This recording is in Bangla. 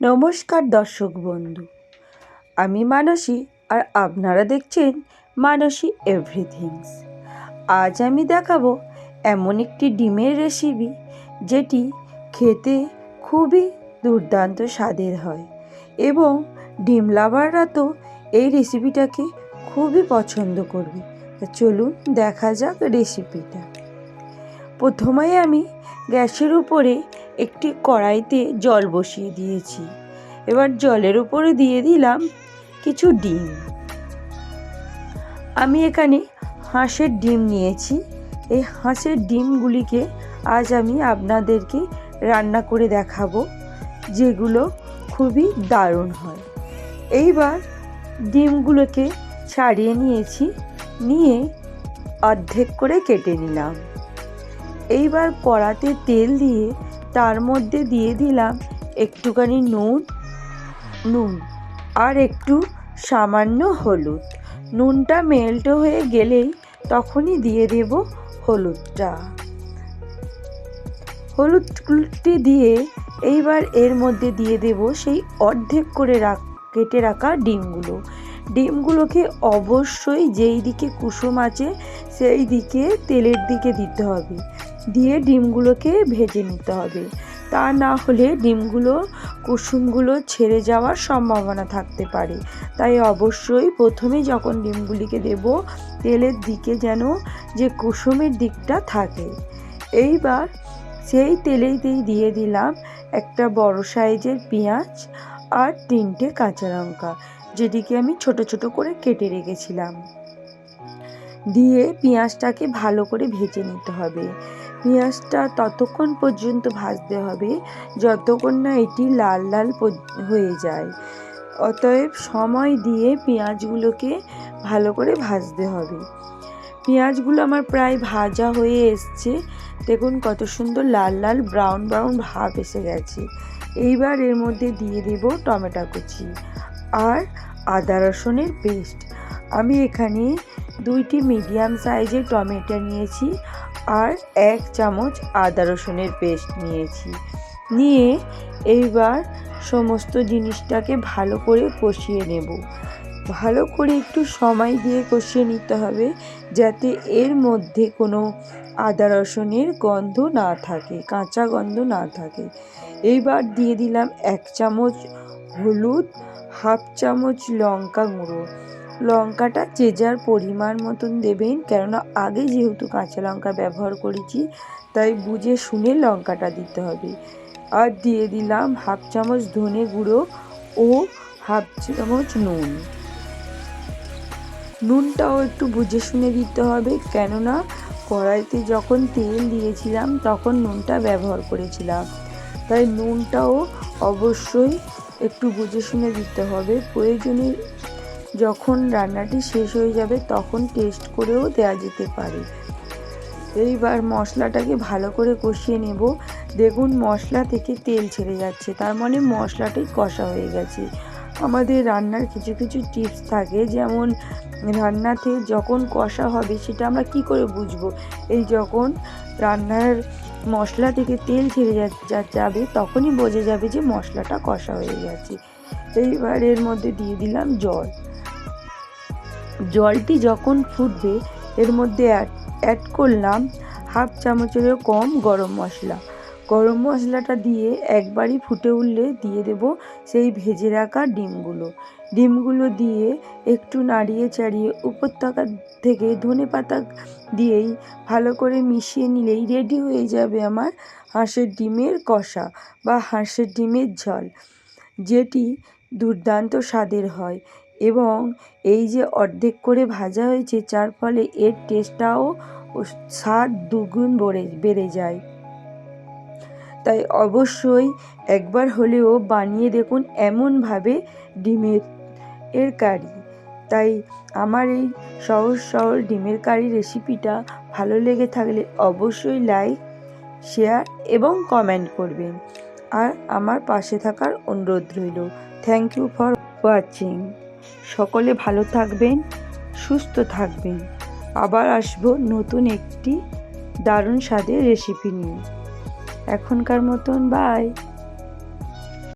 নমস্কার দর্শক বন্ধু। আমি মানসী আর আপনারা দেখছেন মানসী এভরিথিংস আজ আমি দেখাবো এমন একটি ডিমের রেসিপি যেটি খেতে খুবই দুর্দান্ত স্বাদের হয় এবং ডিম লাভাররা তো এই রেসিপিটাকে খুবই পছন্দ করবে। চলুন দেখা যাক রেসিপিটা প্রথমে আমি গ্যাসের উপরে একটি কড়াইতে জল বসিয়ে দিয়েছি। এবার জলের উপরে দিয়ে দিলাম কিছু ডিম। আমি এখানে হাঁসের ডিম নিয়েছি। এই হাঁসের ডিমগুলিকে আজ আমি আপনাদেরকে রান্না করে দেখাবো, যেগুলো খুবই দারুণ হয়। এইবার ডিমগুলোকে ছাড়িয়ে নিয়েছি, নিয়ে অর্ধেক করে কেটে নিলাম। এইবার কড়াতে তেল দিয়ে তার মধ্যে দিয়ে দিলাম একটুখানি নুন নুন আর একটু সামান্য হলুদ। নুনটা মেল্ট হয়ে গেলেই তখনই দিয়ে দেব হলুদটা। হলুদটি দিয়ে এইবার এর মধ্যে দিয়ে দেব সেই অর্ধেক করে রাখ, কেটে রাখা ডিমগুলো। ডিমগুলোকে অবশ্যই যেই দিকে কুসুম আছে, সেই দিকে তেলের দিকে দিতে হবে। দিয়ে ডিমগুলোকে ভেজে নিতে হবে। তা না হলে ডিমগুলো, কুসুমগুলো ছেড়ে যাওয়ার সম্ভাবনা থাকতে পারে। তাই অবশ্যই প্রথমে যখন ডিমগুলিকে দেব, তেলের দিকে যেন যে কুসুমের দিকটা থাকে। এইবার সেই তেলেই দিয়ে দিলাম একটা বড় সাইজের পেঁয়াজ আর তিনটে কাঁচা লঙ্কা, যেটিকে আমি ছোট ছোট করে কেটে রেখেছিলাম। দিয়ে পেঁয়াজটাকে ভালো করে ভেজে নিতে হবে। পেঁয়াজটা ততক্ষণ পর্যন্ত ভাজতে হবে যতক্ষণ না এটি লাল লাল হয়ে যায়। অতএব সময় দিয়ে পেঁয়াজগুলোকে ভালো করে ভাজতে হবে। পেঁয়াজগুলো আমার প্রায় ভাজা হয়ে এসছে। দেখুন কত সুন্দর লাল লাল ব্রাউন ব্রাউন ভাব এসে গেছে। এইবার এর মধ্যে দিয়ে দেব টমেটো কুচি আর আদা রসুনের পেস্ট। আমি এখানে দুইটি মিডিয়াম সাইজের টমেটো নিয়েছি। আর এক চামচ আদা রসুনের পেস্ট নিয়েছি। নিয়ে এইবার সমস্ত জিনিসটাকে ভালো করে কষিয়ে নেব। ভালো করে একটু সময় দিয়ে কষিয়ে নিতে হবে যাতে এর মধ্যে কোনো আদা রসুনের গন্ধ না থাকে, কাঁচা গন্ধ না থাকে। এইবার দিয়ে দিলাম এক চামচ হলুদ হাফ চামচ লঙ্কা গুঁড়ো। লঙ্কাটা যে যার পরিমাণ মতন দেবেন, কেননা আগে যেহেতু কাঁচা লঙ্কা ব্যবহার করেছি, তাই বুঝে শুনে লঙ্কাটা দিতে হবে। আর দিয়ে দিলাম হাফ চামচ ধনে গুঁড়ো ও হাফ চামচ নুন। নুনটাও একটু বুঝে শুনে দিতে হবে, কেননা কড়াইতে যখন তেল দিয়েছিলাম, তখন নুনটা ব্যবহার করেছিলাম। তাই নুনটাও অবশ্যই একটু বুঝে শুনে দিতে হবে। প্রয়োজনে যখন রান্নাটি শেষ হয়ে যাবে, তখন টেস্ট করেও দেওয়া যেতে পারে। এইবার মশলাটাকে ভালো করে কষিয়ে নেব। দেখুন, মশলা থেকে তেল ছেড়ে যাচ্ছে। তার মানে মশলাটাই কষা হয়ে গেছে। আমাদের রান্নার কিছু কিছু টিপস থাকে। যেমন, রান্নাতে যখন কষা হবে, সেটা আমরা কি করে বুঝব? এই যখন রান্নার মশলা থেকে তেল ছেড়ে যাবে, তখনই বোঝা যাবে যে মশলাটা কষা হয়ে গেছে। এইবার এর মধ্যে দিয়ে দিলাম জল। জলটি যখন ফুটবে, এর মধ্যে অ্যাড অ্যাড করলাম হাফ চামচেরও কম গরম মশলা। গরম মশলাটা দিয়ে একবারই ফুটে উঠলে দিয়ে দেব সেই ভেজে রাখা ডিমগুলো। ডিমগুলো দিয়ে একটু নাড়িয়ে চাড়িয়ে উপত্যকা থেকে ধনে পাতা দিয়েই ভালো করে মিশিয়ে নিলেই রেডি হয়ে যাবে আমার হাঁসের ডিমের কষা বা হাঁসের ডিমের ঝোল, যেটি দুর্দান্ত স্বাদের হয়। এবং এই যে অর্ধেক করে ভাজা হয়েছে, যার ফলে এর টেস্টটাও স্বাদ দুগুণ বেড়ে বেড়ে যায়। তাই অবশ্যই একবার হলেও বানিয়ে দেখুন এমনভাবে ডিমের এর কারি। তাই আমার এই সহজ সরল ডিমের কারি রেসিপিটা ভালো লেগে থাকলে অবশ্যই লাইক, শেয়ার এবং কমেন্ট করবেন। আর আমার পাশে থাকার অনুরোধ রইল। Thank you for watching. সকলে ভালো থাকবেন, সুস্থ থাকবেন। আবার আসব নতুন একটি দারুণ স্বাদের রেসিপি নিয়ে। এখনকার মতন বাই